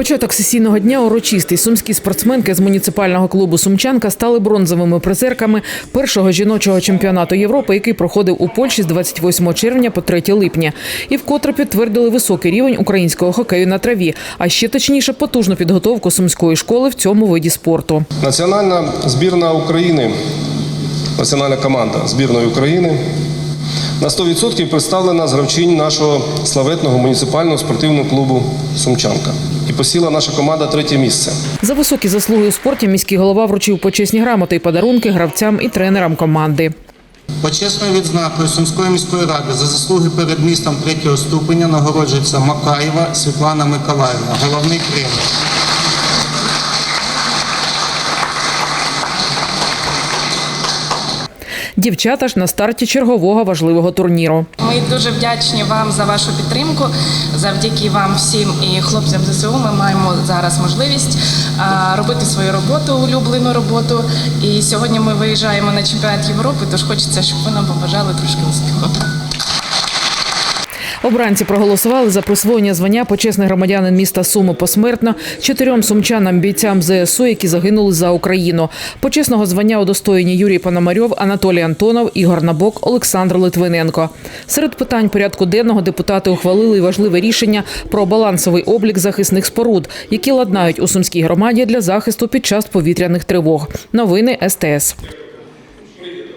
Початок сесійного дня урочистий. Сумські спортсменки з муніципального клубу Сумчанка стали бронзовими призерками першого жіночого чемпіонату Європи, який проходив у Польщі з 28 червня по 3 липня. І вкотре підтвердили високий рівень українського хокею на траві, а ще точніше потужну підготовку сумської школи в цьому виді спорту. Національна збірна України, національна команда збірної України на 100% представлена з гравчинь нашого славетного муніципального спортивного клубу Сумчанка. І посіла наша команда третє місце. За високі заслуги у спорті міський голова вручив почесні грамоти і подарунки гравцям і тренерам команди. Почесною відзнакою Сумської міської ради за заслуги перед містом третього ступеня нагороджується Макаєва Світлана Миколаївна, головний тренер. Дівчата ж на старті чергового важливого турніру. Ми дуже вдячні вам за вашу підтримку. Завдяки вам всім і хлопцям ЗСУ ми маємо зараз можливість робити свою роботу, улюблену роботу. І сьогодні ми виїжджаємо на чемпіонат Європи, тож хочеться, щоб ви нам побажали трошки успіху. Обранці проголосували за присвоєння звання почесних громадянин міста Суми посмертно чотирьом сумчанам бійцям ЗСУ, які загинули за Україну. Почесного звання удостоєні Юрій Пономарьов, Анатолій Антонов, Ігор Набок, Олександр Литвиненко. Серед питань порядку денного депутати ухвалили важливе рішення про балансовий облік захисних споруд, які ладнають у сумській громаді для захисту під час повітряних тривог. Новини СТС.